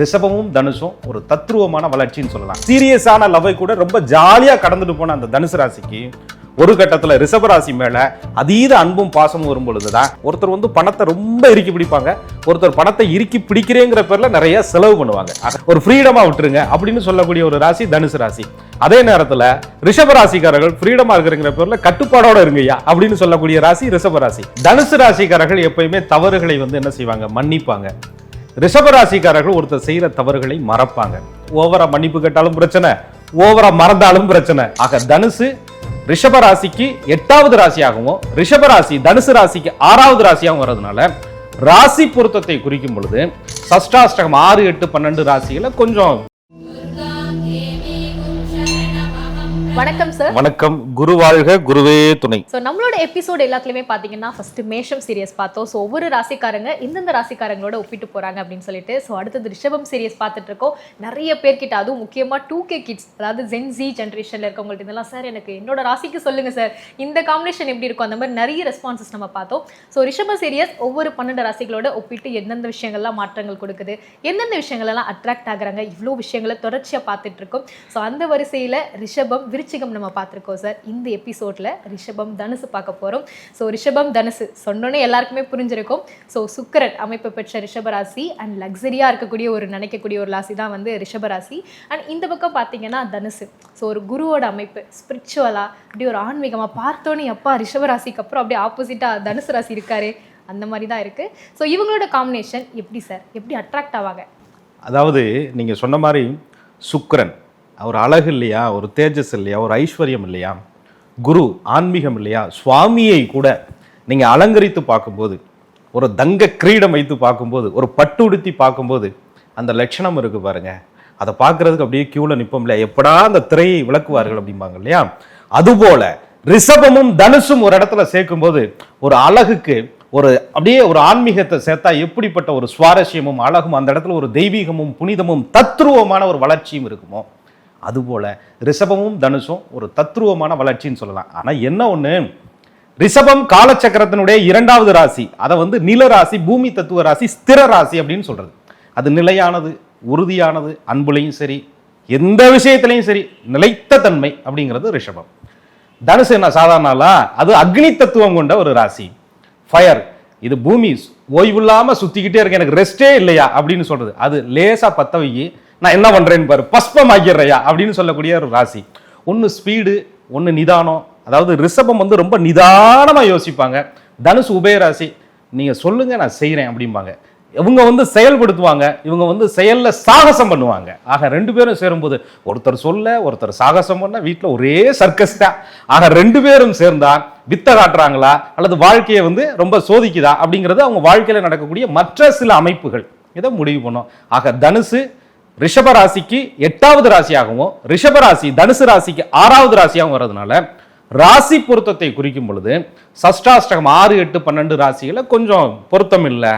ரிஷபமும் தனுஷும் ஒரு தத்ரூவமான வளர்ச்சின்னு சொல்லலாம். சீரியஸான லவ்வை கூட ரொம்ப ஜாலியாக கடந்துட்டு போன அந்த தனுசு ராசிக்கு ஒரு கட்டத்தில் ரிஷப ராசி மேலே அதீத அன்பும் பாசமும் வரும் பொழுதுதான் ஒருத்தர் வந்து பணத்தை ரொம்ப இறுக்கி பிடிப்பாங்க. ஒருத்தர் பணத்தை இறுக்கி பிடிக்கிறேங்கிற பேரில் நிறைய செலவு பண்ணுவாங்க. ஒரு ஃப்ரீடமாக விட்டுருங்க அப்படின்னு சொல்லக்கூடிய ஒரு ராசி தனுசு ராசி. அதே நேரத்தில் ரிஷபராசிக்காரர்கள் ராசிக்காரர்கள் இருக்கிறங்கிற பேரில் கட்டுப்பாடோட இருங்கய்யா அப்படின்னு சொல்லக்கூடிய ராசி ரிஷபராசி தனுசு ராசிக்காரர்கள் எப்பயுமே தவறுகளை வந்து என்ன செய்வாங்க? மன்னிப்பாங்க. ரிஷபராசிக்காரர்கள் ஒருத்தர் செய்யற தவறுகளை மறப்பாங்க. ஓவரா மன்னிப்பு கேட்டாலும் பிரச்சனை ஓவரா மறந்தாலும் பிரச்சனை. ஆக தனுசு ரிஷபராசிக்கு எட்டாவது ராசியாகவும் ரிஷபராசி தனுசு ராசிக்கு ஆறாவது ராசியாகவும் வர்றதுனால ராசி பொருத்தத்தை குறிக்கும் பொழுது சஷ்டாஷ்டகம் ஆறு எட்டு பன்னெண்டு ராசிகளை கொஞ்சம் வணக்கம் சார் வணக்கம். குரு வாழ்க குருவே துணை. ஸோ நம்மளோட எபிசோட் எல்லாத்துலயுமே பாத்தீங்கன்னா ஃபர்ஸ்ட் மேஷம் சீரியஸ் பார்த்தோம். ஸோ ஒவ்வொரு ராசிக்காரங்க இந்தந்த ராசிக்காரங்களோட ஒப்பிட்டு போறாங்க அப்படின்னு சொல்லிட்டு ஸோ அடுத்தது ரிஷபம் சீரியஸ் பார்த்துட்டு இருக்கோம். நிறைய பேர்கிட்ட அதுவும் முக்கியமா டூ கே கிட்ஸ் அதாவது ஜென் ஜி ஜென்ரேஷன்ல இருக்கவங்கள்ட்ட இதெல்லாம் சார் எனக்கு என்னோட ராசிக்கு சொல்லுங்க சார் இந்த காம்பினேஷன் எப்படி இருக்கும்? அந்த மாதிரி நிறைய ரெஸ்பான்சஸ் நம்ம பார்த்தோம். ஸோ ரிஷப சீரியஸ் ஒவ்வொரு பன்னெண்டு ராசிகளோட ஒப்பிட்டு எந்தெந்த விஷயங்கள்லாம் மாற்றங்கள் கொடுக்குது எந்தெந்த விஷயங்கள் எல்லாம் அட்ராக்ட் ஆகுறாங்க இவ்வளோ விஷயங்களை தொடர்ச்சியா பார்த்துட்டு இருக்கோம். ஸோ அந்த வரிசையில ரிஷபம் விருச்சிகம் நம்ம பார்த்துருக்கோம் சார் இந்த எபிசோட்ல ரிஷபம் தனுசு பார்க்க போறோம். ஸோ ரிஷபம் தனுசு. சொன்னோன்னே எல்லாருக்குமே புரிஞ்சிருக்கும். ஸோ சுக்கரன் அமைப்பு பெற்ற ரிஷபராசி அண்ட் லக்ஸரியாக இருக்கக்கூடிய ஒரு நினைக்கக்கூடிய ஒரு ராசி தான் வந்து ரிஷபராசி. அண்ட் இந்த பக்கம் பார்த்தீங்கன்னா தனுசு. ஸோ ஒரு குருவோட அமைப்பு ஸ்பிரிச்சுவலாக அப்படி ஒரு ஆன்மீகமா பார்த்தோன்னே அப்பா ரிஷபராசிக்கு அப்புறம் அப்படியே ஆப்போசிட்டா தனுசு ராசி இருக்காரு. அந்த மாதிரி தான் இருக்கு. ஸோ இவங்களோட காம்பினேஷன் எப்படி சார் எப்படி அட்ராக்ட் ஆவாங்க? அதாவது நீங்க சொன்ன மாதிரி சுக்கரன். அவர் அழகு இல்லையா? ஒரு தேஜஸ் இல்லையா? ஒரு ஐஸ்வர்யம் இல்லையா? குரு ஆன்மீகம் இல்லையா? சுவாமியை கூட நீங்கள் அலங்கரித்து பார்க்கும்போது ஒரு தங்க கிரீடம் வைத்து பார்க்கும்போது ஒரு பட்டு உடுத்தி பார்க்கும்போது அந்த லட்சணம் இருக்குது பாருங்கள் அதை பார்க்குறதுக்கு அப்படியே க்யூவில் நிற்போம் இல்லையா? எப்படா அந்த திரையை விளக்குவார்கள் அப்படிம்பாங்க இல்லையா? அதுபோல ரிஷபமும் தனுஷும் ஒரு இடத்துல சேர்க்கும்போது ஒரு அழகுக்கு ஒரு அப்படியே ஒரு ஆன்மீகத்தை சேர்த்தா எப்படிப்பட்ட ஒரு சுவாரஸ்யமும் அழகும் அந்த இடத்துல ஒரு தெய்வீகமும் புனிதமும் தத்ருவமான ஒரு வளர்ச்சியும் இருக்குமோ? அதுபோல் ரிஷபமும் தனுஷும் ஒரு தத்ருவமான வளர்ச்சின்னு சொல்லலாம். ஆனால் என்ன ஒன்று ரிஷபம் காலச்சக்கரத்தினுடைய இரண்டாவது ராசி. அதை வந்து நில ராசி பூமி தத்துவ ராசி ஸ்திர ராசி அப்படின்னு சொல்கிறது அது நிலையானது உறுதியானது அன்புலையும் சரி எந்த விஷயத்திலையும் சரி நிலைத்த தன்மை அப்படிங்கிறது ரிஷபம். தனுசு என்ன சாதாரணாலா அது அக்னி தத்துவம் கொண்ட ஒரு ராசி. ஃபயர் இது பூமி ஓய்வில்லாமல் சுற்றிக்கிட்டே இருக்கு. எனக்கு ரெஸ்டே இல்லையா அப்படின்னு சொல்கிறது அது லேசாக பற்ற வை நான் என்ன பண்ணுறேன்னு பாரு. பஸ்பம் ஆக்கிடுறையா அப்படின்னு சொல்லக்கூடிய ஒரு ராசி. ஒன்று ஸ்பீடு ஒன்று நிதானம். அதாவது ரிஷபம் வந்து ரொம்ப நிதானமாக யோசிப்பாங்க. தனுசு உபயராசி நீங்கள் சொல்லுங்கள் நான் செய்கிறேன் அப்படிம்பாங்க. இவங்க வந்து செயல்படுத்துவாங்க. இவங்க வந்து செயலில் சாகசம் பண்ணுவாங்க. ஆக ரெண்டு பேரும் சேரும்போது ஒருத்தர் சொல்ல ஒருத்தர் சாகசம் பண்ண வீட்டில் ஒரே சர்க்கஸ் தான். ஆக ரெண்டு பேரும் சேர்ந்தா வித்த காட்டுறாங்களா? அல்லது வாழ்க்கையை வந்து ரொம்ப சோதிக்குதா? அப்படிங்கிறது அவங்க வாழ்க்கையில் நடக்கக்கூடிய மற்ற சில அமைப்புகள். இதை முடிவு பண்ணோம். ஆக தனுசு ரிஷப ராசிக்கு எட்டாவது ராசியாகவும் ரிஷப ராசி தனுசு ராசிக்கு ஆறாவது ராசியாகவும் வர்றதுனால ராசி பொருத்தத்தை குறிக்கும் பொழுது சஷ்டாஷ்டகம் ஆறு எட்டு பன்னெண்டு ராசிகளை கொஞ்சம் பொருத்தம் இல்லை.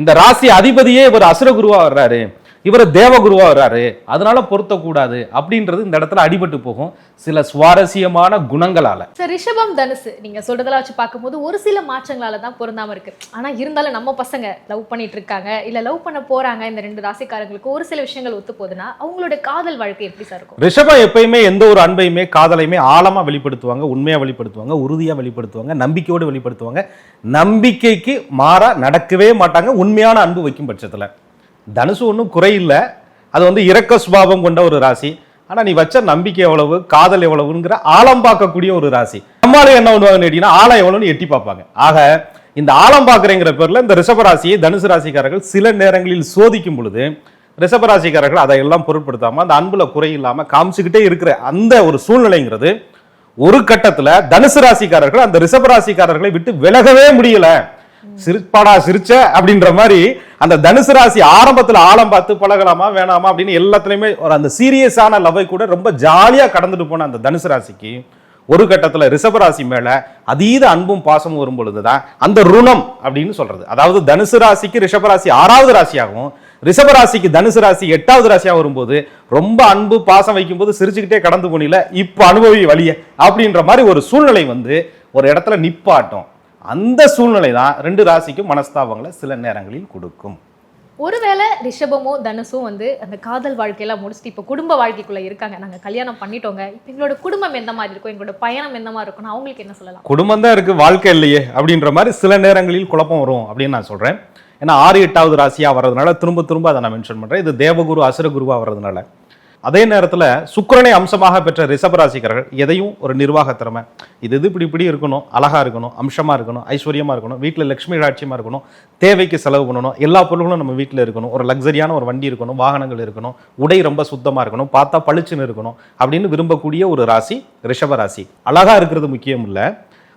இந்த ராசி அதிபதியே இவர் அசுரகுருவா வர்றாரு. இவர் தேவகுருவா வர்றாரு. அதனால பொருத்தக்கூடாது அப்படின்றது இந்த இடத்துல அடிபட்டு போகும். சில சுவாரஸ்யமான குணங்களால. சார் ரிஷபம் தனுசு நீங்க சொல்றதெல்லாம் வச்சு பார்க்கும்போது ஒரு சில மாற்றங்களால தான் பொருந்தாம இருக்கு. ஆனா இருந்தாலும் நம்ம பசங்க லவ் பண்ணிட்டு இருக்காங்க இல்ல லவ் பண்ண போறாங்க இந்த ரெண்டு ராசிக்காரங்களுக்கு ஒரு சில விஷயங்கள் ஒத்து போகுதுன்னா அவங்களோட காதல் வாழ்க்கை எப்படி சார் இருக்கும்? ரிஷபம் எப்பயுமே எந்த ஒரு அன்பையுமே காதலையுமே ஆழமா வெளிப்படுத்துவாங்க உண்மையா வெளிப்படுத்துவாங்க உறுதியா வெளிப்படுத்துவாங்க நம்பிக்கையோடு வெளிப்படுத்துவாங்க. நம்பிக்கைக்கு மாறா நடக்கவே மாட்டாங்க உண்மையான அன்பு வைக்கும் பட்சத்துல. தனுசு ஒன்றும் குறையில்லை. அது வந்து இரக்க சுபாவம் கொண்ட ஒரு ராசி. ஆனால் நீ வச்ச நம்பிக்கை எவ்வளவு காதல் எவ்வளவுங்கிற ஆழம் பார்க்கக்கூடிய ஒரு ராசி. நம்மளால என்ன பண்ணுவாங்கன்னு கேட்டீங்கன்னா ஆழம் எவ்வளோன்னு எட்டி பார்ப்பாங்க. ஆக இந்த ஆழம் பார்க்குறேங்கிற பேரில் இந்த ரிஷபராசியை தனுசு ராசிக்காரர்கள் சில நேரங்களில் சோதிக்கும் பொழுது ரிஷபராசிக்காரர்கள் அதையெல்லாம் பொருட்படுத்தாமல் அந்த அன்பில் குறை இல்லாமல் காமிச்சுக்கிட்டே இருக்கிற அந்த ஒரு சூழ்நிலைங்கிறது ஒரு கட்டத்தில் தனுசு ராசிக்காரர்கள் அந்த ரிஷபராசிக்காரர்களை விட்டு விலகவே முடியலை. சிரிப்பாடா சிரிச்ச அப்படின்ற மாதிரி அந்த தனுசு ராசி ஆரம்பத்துல ஆழம் பார்த்து பழகலாமா வேணாமா அப்படின்னு எல்லாத்துலயுமே ஒரு அந்த சீரியஸான லவ்வை கூட ரொம்ப ஜாலியா கடந்துட்டு போன அந்த தனுசு ராசிக்கு ஒரு கட்டத்தில் ரிஷபராசி மேலே அதீத அன்பும் பாசமும் வரும் பொழுதுதான் அந்த ருணம் அப்படின்னு சொல்றது. அதாவது தனுசு ராசிக்கு ரிஷபராசி ஆறாவது ராசியாகவும் ரிஷபராசிக்கு தனுசு ராசி எட்டாவது ராசியாக வரும்போது ரொம்ப அன்பு பாசம் வைக்கும்போது சிரிச்சுக்கிட்டே கடந்து போனில இப்போ அனுபவி வழிய அப்படின்ற மாதிரி ஒரு சூழ்நிலை வந்து ஒரு இடத்துல நிப்பாட்டும். அந்த சூழ்நிலை தான் ரெண்டு ராசிக்கும் மனஸ்தாபங்களை சில நேரங்களில் கொடுக்கும். ஒருவேளை ரிஷபமும் தனுஷும் வந்து அந்த காதல் வாழ்க்கையெல்லாம் முடிச்சுட்டு இப்போ குடும்ப வாழ்க்கைக்குள்ள இருக்காங்க. நாங்க கல்யாணம் பண்ணிட்டோங்க. இப்போ எங்களோட குடும்பம் எந்த மாதிரி இருக்கும்? எங்களோட பயணம் எந்த மாதிரி இருக்கும்னு அவங்களுக்கு என்ன சொல்லலாம்? குடும்பம் தான் இருக்கு வாழ்க்கை இல்லையே அப்படின்ற மாதிரி சில நேரங்களில் குழப்பம் வரும் அப்படின்னு நான் சொல்றேன். ஏன்னா ஆறு எட்டாவது ராசியா வர்றதுனால திரும்ப திரும்ப அதை நான் மென்ஷன் பண்றேன். இது தேவகுரு அசுரகுருவா வர்றதுனால. அதே நேரத்தில் சுக்கரனை அம்சமாக பெற்ற ரிஷபராசிக்காரர்கள் எதையும் ஒரு நிர்வாக திறமை. இது இது இப்படி இப்படி இருக்கணும்? அழகா இருக்கணும் அம்சமாக இருக்கணும் ஐஸ்வர்யமாக இருக்கணும் வீட்டில் லக்ஷ்மி ராட்சியமாக இருக்கணும் தேவைக்கு செலவு பண்ணணும் எல்லா பொருள்களும் நம்ம வீட்டில் இருக்கணும். ஒரு லக்ஸரியான ஒரு வண்டி இருக்கணும் வாகனங்கள் இருக்கணும் உடை ரொம்ப சுத்தமாக இருக்கணும் பார்த்தா பளிச்சுன்னு இருக்கணும் அப்படின்னு விரும்பக்கூடிய ஒரு ராசி ரிஷபராசி. ராசி இருக்கிறது முக்கியம் இல்லை.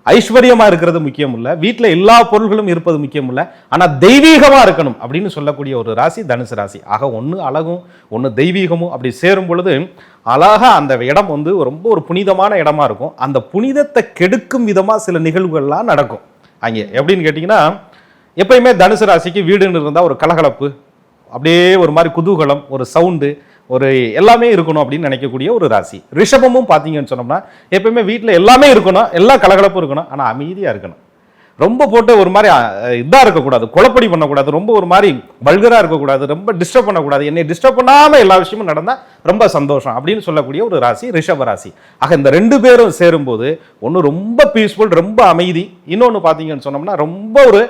ஐஸ்வர்யமாக இருக்கிறது முக்கியம் இல்லை வீட்டில் எல்லா பொருள்களும் இருப்பது முக்கியம் இல்லை ஆனால் தெய்வீகமாக இருக்கணும் அப்படின்னு சொல்லக்கூடிய ஒரு ராசி தனுசு ராசி. ஆக ஒன்று அழகும் ஒன்று தெய்வீகமும் அப்படி சேரும் பொழுது அழகாக அந்த இடம் வந்து ரொம்ப ஒரு புனிதமான இடமா இருக்கும். அந்த புனிதத்தை கெடுக்கும் விதமாக சில நிகழ்வுகள்லாம் நடக்கும். அங்கே எப்படின்னு கேட்டிங்கன்னா எப்பயுமே தனுசு ராசிக்கு வீடுன்னு இருந்தால் ஒரு கலகலப்பு அப்படியே ஒரு மாதிரி குதூகலம் ஒரு சவுண்டு ஒரு எல்லாமே இருக்கணும் அப்படின்னு நினைக்கக்கூடிய ஒரு ராசி. ரிஷபமும் பார்த்தீங்கன்னு சொன்னோம்னா எப்பயுமே வீட்டில் எல்லாமே இருக்கணும் எல்லா கலகலப்பும் இருக்கணும் ஆனால் அமைதியாக இருக்கணும். ரொம்ப போட்டு ஒரு மாதிரி இதாக இருக்கக்கூடாது குழப்படி பண்ணக்கூடாது ரொம்ப ஒரு மாதிரி வல்கராக இருக்கக்கூடாது ரொம்ப டிஸ்டர்ப் பண்ணக்கூடாது என்னை டிஸ்டர்ப் பண்ணாமல் எல்லா விஷயமும் நடந்தால் ரொம்ப சந்தோஷம் அப்படின்னு சொல்லக்கூடிய ஒரு ராசி ரிஷப ராசி. ஆக இந்த ரெண்டு பேரும் சேரும்போது ஒன்று ரொம்ப பீஸ்ஃபுல் ரொம்ப அமைதி இன்னொன்று பார்த்தீங்கன்னு சொன்னோம்னா ரொம்ப ஒரு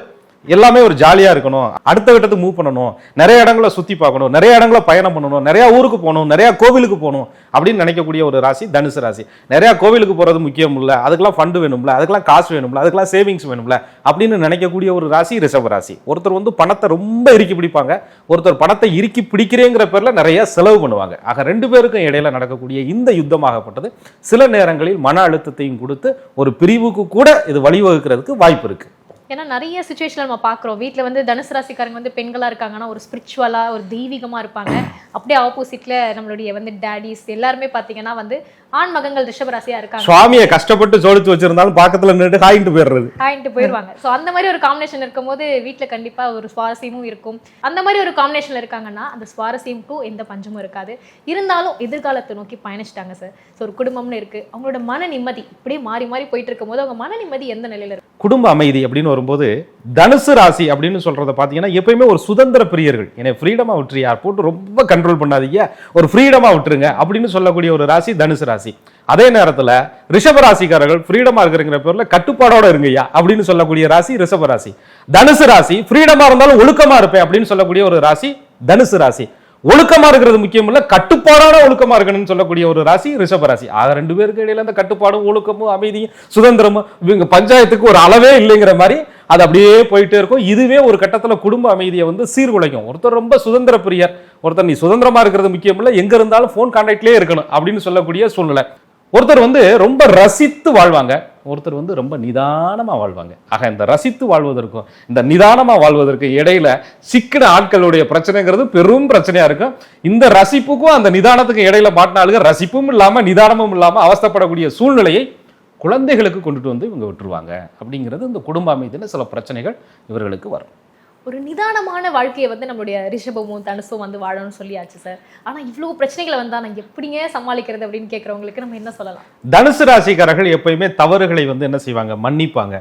எல்லாமே ஒரு ஜாலியாக இருக்கணும். அடுத்த கட்டத்துக்கு மூவ் பண்ணணும். நிறைய இடங்களை சுற்றி பார்க்கணும். நிறைய இடங்களை பயணம் பண்ணணும். நிறையா ஊருக்கு போகணும். நிறையா கோவிலுக்கு போகணும் அப்படின்னு நினைக்கக்கூடிய ஒரு ராசி தனுசு ராசி. நிறையா கோவிலுக்கு போகிறது முக்கியம் இல்லை. அதுக்கெல்லாம் ஃபண்டு வேணும்ல. அதுக்கெல்லாம் காசு வேணும்ல. அதுக்கெல்லாம் சேவிங்ஸ் வேணும்ல அப்படின்னு நினைக்கக்கூடிய ஒரு ராசி ரிஷப ராசி. ஒருத்தர் வந்து பணத்தை ரொம்ப இறுக்கி பிடிப்பாங்க. ஒருத்தர் பணத்தை இறுக்கி பிடிக்கிறேங்கிற பேரில் நிறையா செலவு பண்ணுவாங்க. ஆக ரெண்டு பேருக்கும் இடையில நடக்கக்கூடிய இந்த யுத்தமாகப்பட்டது சில நேரங்களில் மன அழுத்தத்தையும் கொடுத்து ஒரு பிரிவுக்கு கூட இது வழிவகுக்கிறதுக்கு வாய்ப்பு இருக்குது ஏன்னா நிறைய சுச்சுவேஷன் நம்ம பார்க்குறோம். வீட்டில் வந்து தனுசு ராசிக்காரங்க வந்து பெண்களா இருக்காங்கன்னா ஒரு ஸ்பிரிச்சுவலாக ஒரு தெய்வீகமா இருப்பாங்க. அப்படியே ஆப்போசிட்ல நம்மளுடைய வந்து டேடிஸ் எல்லாருமே பார்த்தீங்கன்னா வந்து ஆண் மகங்கள் ரிஷபராசியா இருக்காங்க. சுவாமியை கஷ்டப்பட்டு ஜோடிச்சு வச்சிருந்தாலும் பக்கத்துல நின்று ஹாயிட்டு போயிடுறது. ஆயிட்டு போயிடுவாங்க. ஸோ அந்த மாதிரி ஒரு காம்பினேஷன் இருக்கும்போது வீட்டில் கண்டிப்பா ஒரு சுவாரஸ்யமும் இருக்கும். அந்த மாதிரி ஒரு காம்பினேஷன்ல இருக்காங்கன்னா அந்த சுவாரஸ்யமுக்கும் எந்த பஞ்சமும் இருக்காது. இருந்தாலும் எதிர்காலத்தை நோக்கி பயணிச்சிட்டாங்க சார் ஸோ ஒரு குடும்பம்னு இருக்கு. அவங்களோட மன நிம்மதி இப்படியே மாறி மாறி போயிட்டு இருக்கும்போது அவங்க மன நிம்மதி எந்த நிலையில இருக்கு? குடும்ப அமைதி அப்படின்னு வரும்போது தனுசு ராசி அப்படின்னு சொல்றத பார்த்தீங்கன்னா எப்பயுமே ஒரு சுதந்திர பிரியர்கள். என்னை ஃப்ரீடமாக விட்டுரு யார் போட்டு ரொம்ப கண்ட்ரோல் பண்ணாதீங்க. ஒரு ஃப்ரீடமாக விட்டுருங்க அப்படின்னு சொல்லக்கூடிய ஒரு ராசி தனுசு ராசி. அதே நேரத்தில் ரிஷப ராசிக்காரர்கள் ஃப்ரீடமாக இருக்கிறங்கிற பேரில் கட்டுப்பாடோட இருங்கய்யா அப்படின்னு சொல்லக்கூடிய ராசி ரிஷப ராசி. தனுசு ராசி ஃப்ரீடமாக இருந்தாலும் ஒழுக்கமாக இருப்பேன் அப்படின்னு சொல்லக்கூடிய ஒரு ராசி தனுசு ராசி. ஒழுக்கமா இருக்கிறது முக்கியம் இல்ல கட்டுப்பாடான ஒழுக்கமா இருக்கணும்னு சொல்லக்கூடிய ஒரு ராசி ரிஷப ராசி. ஆக ரெண்டு பேருக்கு இடையில அந்த கட்டுப்பாடும் ஒழுக்கமும் அமைதியும் சுதந்திரமும் இவங்க பஞ்சாயத்துக்கு ஒரு அளவே இல்லைங்கிற மாதிரி அது அப்படியே போயிட்டே இருக்கும். இதுவே ஒரு கட்டத்துல குடும்ப அமைதியை வந்து சீர்குலைக்கும். ஒருத்தர் ரொம்ப சுதந்திர பிரியர் ஒருத்தர் நீ சுதந்திரமா இருக்கிறது முக்கியம் இல்ல எங்க இருந்தாலும் ஃபோன் கான்டாக்ட்லேயே இருக்கணும் அப்படின்னு சொல்லக்கூடிய சூழ்நிலை. ஒருத்தர் வந்து ரொம்ப ரசித்து வாழ்வாங்க. ஒருத்தர் வந்து ரொம்ப நிதானமாக வாழ்வாங்க. ஆக இந்த ரசித்து வாழ்வதற்கும் இந்த நிதானமாக வாழ்வதற்கு இடையில சிக்கின ஆட்களுடைய பிரச்சனைங்கிறது பெரும் பிரச்சனையாக இருக்கும் இந்த ரசிப்புக்கும் அந்த நிதானத்துக்கும் இடையில மாட்டினாலுங்க ரசிப்பும் இல்லாமல் நிதானமும் இல்லாமல் அவஸ்தப்படக்கூடிய சூழ்நிலையை குழந்தைகளுக்கு கொண்டுட்டு வந்து இவங்க விட்டுருவாங்க. அப்படிங்கிறது இந்த குடும்ப அமைதியில் சில பிரச்சனைகள் இவர்களுக்கு வரும். ஒரு நிதானமான வாழ்க்கையை வந்து நம்மளுடைய ரிஷபமும் தனுசும் வந்து வாழணும்னு சொல்லியாச்சு சார் ஆனா இவ்வளவு பிரச்சனைகளை வந்தா நான் எப்படிங்க சமாளிக்கிறது அப்படின்னு கேட்கறவங்களுக்கு நம்ம என்ன சொல்லலாம்? தனுசு ராசிக்காரர்கள் எப்பயுமே தவறுகளை வந்து என்ன செய்வாங்க? மன்னிப்பாங்க.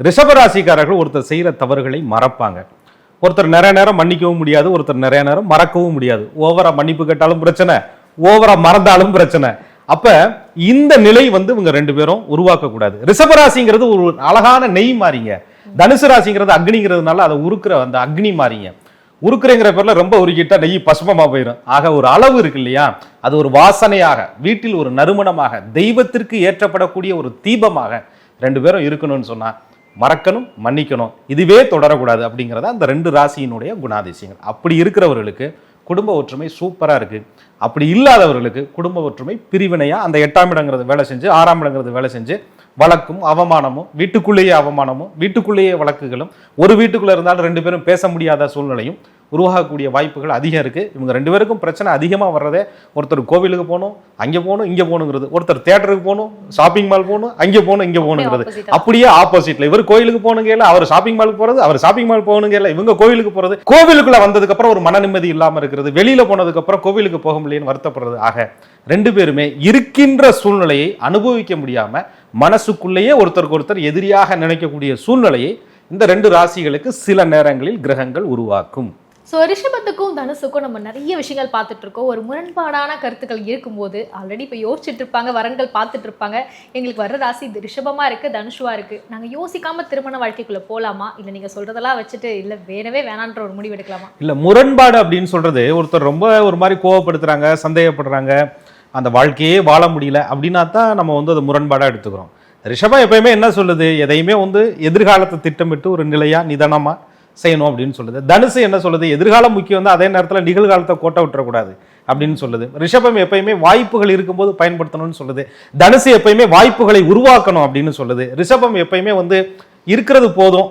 ரிஷப ராசிக்காரர்கள் ஒருத்தர் செய்யற தவறுகளை மறப்பாங்க. ஒருத்தர் நிறைய நேரம் மன்னிக்கவும் முடியாது ஒருத்தர் நிறைய நேரம் மறக்கவும் முடியாது. ஓவரா மன்னிப்பு கேட்டாலும் பிரச்சனை ஓவரா மறந்தாலும் பிரச்சனை. அப்ப இந்த நிலை வந்து இவங்க ரெண்டு பேரும் உருவாக்க கூடாது ரிஷபராசிங்கிறது ஒரு அழகான நெய் மாறிங்க. தனுசு ராசிங்கிறது அக்னிங்கிறதுனால அதை உருக்குற அந்த அக்னி மாறிங்க. உருக்குறேங்கிற பேர்ல ரொம்ப உருக்கிட்டா நெய் பசுமமா போயிடும் ஆக ஒரு அளவு இருக்கு இல்லையா? அது ஒரு வாசனையாக வீட்டில் ஒரு நறுமணமாக தெய்வத்திற்கு ஏற்றப்படக்கூடிய ஒரு தீபமாக ரெண்டு பேரும் இருக்கணும்னு சொன்னா மறக்கணும் மன்னிக்கணும். இதுவே தொடரக்கூடாது அப்படிங்கிறத அந்த ரெண்டு ராசியினுடைய குணாதிசயங்கள். அப்படி இருக்கிறவர்களுக்கு குடும்ப ஒற்றுமை சூப்பராக இருக்கு. அப்படி இல்லாதவர்களுக்கு குடும்ப ஒற்றுமை பிரிவினையா அந்த எட்டாம் இடங்கிறது வேலை செஞ்சு ஆறாம் இடங்கிறது வேலை செஞ்சு வழக்கும் அவமானமும் வீட்டுக்குள்ளேயே அவமானமும் வீட்டுக்குள்ளேயே வழக்குகளும் ஒரு வீட்டுக்குள்ள இருந்தாலும் ரெண்டு பேரும் பேச முடியாத சூழ்நிலையும் உருவாகக்கூடிய வாய்ப்புகள் அதிகம் இருக்கு. இவங்க ரெண்டு பேருக்கும் பிரச்சனை அதிகமா வர்றதே ஒருத்தர் கோவிலுக்கு போகணும் அங்கே போகணும் இங்கே போகணுங்கிறது. ஒருத்தர் தேட்டருக்கு போகணும் ஷாப்பிங் மால் போகணும் அங்கே போகணும் இங்கே போகணுங்கிறது. அப்படியே ஆப்போசிட்ல இவர் கோயிலுக்கு போகணுங்க அவர் ஷாப்பிங் மால் போறது அவர் ஷாப்பிங் மால் போகணுங்க இல்ல இவங்க கோவிலுக்கு போறது. கோவிலுக்குள்ள வந்ததுக்கு அப்புறம் ஒரு மன நிம்மதி இல்லாம இருக்கிறது. வெளியில போனதுக்கு அப்புறம் கோவிலுக்கு போக முடியலன்னு வருத்தப்படுறது. ஆக ரெண்டு பேருமே இருக்கின்ற சூழ்நிலையை அனுபவிக்க முடியாம மனசுக்குள்ளேயே ஒருத்தருக்கு ஒருத்தர் எதிரியாக நினைக்கக்கூடிய சூழ்நிலையை இந்த ரெண்டு ராசிகளுக்கு சில நேரங்களில் கிரகங்கள் உருவாக்கும். ஸோ ரிஷபத்துக்கும் தனுசுக்கும் நம்ம நிறைய விஷயங்கள் பார்த்துட்டு இருக்கோம் ஒரு முரண்பாடான கருத்துக்கள் இருக்கும்போது ஆல்ரெடி இப்போ யோசிச்சுட்டு இருப்பாங்க வரன்கள் பார்த்துட்டு இருப்பாங்க எங்களுக்கு வர்ற ராசி இது ரிஷபமா இருக்கு தனுஷுவா இருக்கு. நாங்க யோசிக்காம திருமண வாழ்க்கைக்குள்ள போலாமா? இல்ல நீங்க சொல்றதெல்லாம் வச்சுட்டு இல்ல வேணவே வேணான்ற ஒரு முடிவு எடுக்கலாமா? இல்ல முரண்பாடு அப்படின்னு சொல்றது ஒருத்தர் ரொம்ப ஒரு மாதிரி கோவப்படுத்துறாங்க சந்தேகப்படுறாங்க. அந்த வாழ்க்கையே வாழ முடியல அப்படின்னா தான் நம்ம வந்து அதை முரண்பாடாக எடுத்துக்கிறோம். ரிஷபம் எப்பயுமே என்ன சொல்லுது? எதையுமே வந்து எதிர்காலத்தை திட்டமிட்டு ஒரு நிலையாக நிதானமாக செய்யணும் அப்படின்னு சொல்லுது. தனுசு என்ன சொல்லுது? எதிர்காலம் முக்கியம் தான் அதே நேரத்தில் நிகழ்காலத்தை கோட்டை விட்டுறக்கூடாது அப்படின்னு சொல்லுது. ரிஷபம் எப்பயுமே வாய்ப்புகள் இருக்கும்போது பயன்படுத்தணும்னு சொல்லுது. தனுசு எப்பயுமே வாய்ப்புகளை உருவாக்கணும் அப்படின்னு சொல்லுது. ரிஷபம் எப்பயுமே வந்து இருக்கிறது போதும்.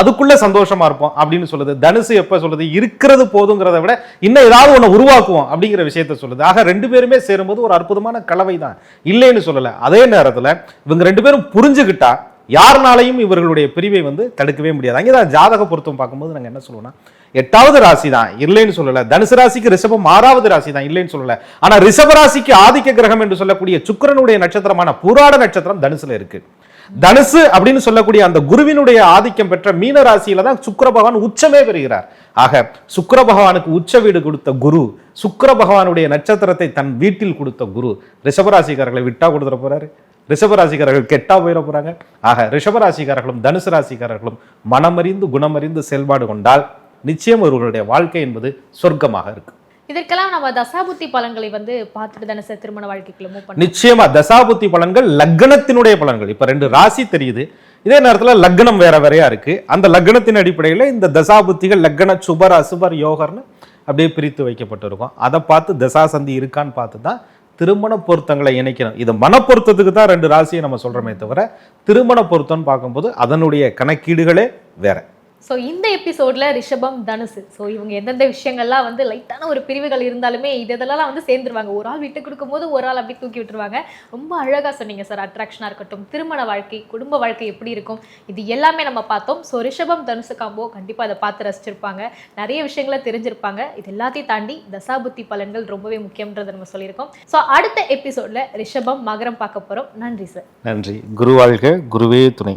அதுக்குள்ள சந்தோஷமா இருப்போம் அப்படின்னு சொல்லுது. தனுசு எப்ப சொல்லுது? இருக்கிறது போதுங்கிறத விட இன்னும் ஏதாவது ஒன்று உருவாக்குவோம் அப்படிங்கிற விஷயத்த சொல்லுது. ஆக ரெண்டு பேருமே சேரும்போது ஒரு அற்புதமான கலவை தான் இல்லைன்னு சொல்லலை. அதே நேரத்தில் இவங்க ரெண்டு பேரும் புரிஞ்சுக்கிட்டா யாருனாலையும் இவர்களுடைய பிரிவை வந்து தடுக்கவே முடியாது. அங்கேதான் ஜாதக பொருத்தம் பார்க்கும்போது நாங்கள் என்ன சொல்லுவோம்னா எட்டாவது ராசி தான் இல்லைன்னு சொல்லலை. தனுசு ராசிக்கு ரிஷபம் ஆறாவது ராசி தான் இல்லைன்னு சொல்லலை. ஆனால் ரிஷப ராசிக்கு ஆதிக்க கிரகம் என்று சொல்லக்கூடிய சுக்கிரனுடைய நட்சத்திரமான புராட நட்சத்திரம் தனுசுல இருக்கு. தனுசு அப்படின்னு சொல்லக்கூடிய அந்த குருவினுடைய ஆதிக்கம் பெற்ற மீன ராசியில தான் சுக்கர பகவான் உச்சமே பெறுகிறார். ஆக சுக்கர பகவானுக்கு உச்ச வீடு கொடுத்த குரு சுக்கர பகவானுடைய நட்சத்திரத்தை தன் வீட்டில் கொடுத்த குரு ரிஷபராசிக்காரர்களை விட்டா கொடுத்துட போறாரு. ரிஷபராசிக்காரர்கள் கெட்டா போயிட போறாங்க. ஆக ரிஷபராசிக்காரர்களும் தனுசு ராசிக்காரர்களும் மனமறிந்து குணமறிந்து செயல்பாடு கொண்டால் நிச்சயம் அவர்களுடைய வாழ்க்கை என்பது சொர்க்கமாக இருக்கும் இதற்கெல்லாம் நம்ம தசாபுத்தி பலன்களை வந்து பார்த்துட்டு தானே சார் திருமண வாழ்க்கைக்குள்ள மூவ் பண்ண நிச்சயமா தசாபுத்தி பலன்கள் லக்னத்தினுடைய பலன்கள். இப்போ ரெண்டு ராசி தெரியுது. இதே நேரத்தில் லக்னம் வேற வேறையா இருக்கு. அந்த லக்னத்தின் அடிப்படையில் இந்த தசாபுத்திகள் லக்ன சுபர் அசுபர் யோகர்னு அப்படியே பிரித்து வைக்கப்பட்டிருக்கும். அதை பார்த்து தசா சந்தி இருக்கான்னு பார்த்து தான் திருமண பொருத்தங்களை இணைக்கணும். இது மன பொருத்தத்துக்கு தான் ரெண்டு ராசியை நம்ம சொல்றோமே தவிர திருமண பொருத்தம்னு பார்க்கும்போது அதனுடைய கணக்கீடுகளே வேற. ஸோ இந்த எபிசோட்ல ரிஷபம் தனுசு. ஸோ இவங்க எந்தெந்த விஷயங்கள்லாம் வந்து லைட்டான ஒரு பிரிவுகள் இருந்தாலுமே இது இதெல்லாம் வந்து சேர்ந்துருவாங்க. ஒரு ஆள் விட்டு கொடுக்கும்போது ஒரு ஆள் அப்படி தூக்கி விட்டுருவாங்க. ரொம்ப அழகாக சொன்னீங்க சார் அட்ராக்ஷனாக இருக்கட்டும் திருமண வாழ்க்கை குடும்ப வாழ்க்கை எப்படி இருக்கும் இது எல்லாமே நம்ம பார்த்தோம். ஸோ ரிஷபம் தனுசு காம்போ கண்டிப்பாக அதை பார்த்து ரசிச்சிருப்பாங்க. நிறைய விஷயங்களை தெரிஞ்சிருப்பாங்க. இது எல்லாத்தையும் தாண்டி தசாபுத்தி பலன்கள் ரொம்பவே முக்கியன்றதை நம்ம சொல்லியிருக்கோம். ஸோ அடுத்த எபிசோட்ல ரிஷபம் மகரம் பார்க்க போகிறோம் நன்றி சார் நன்றி. குரு வாழ்க குருவே துணை.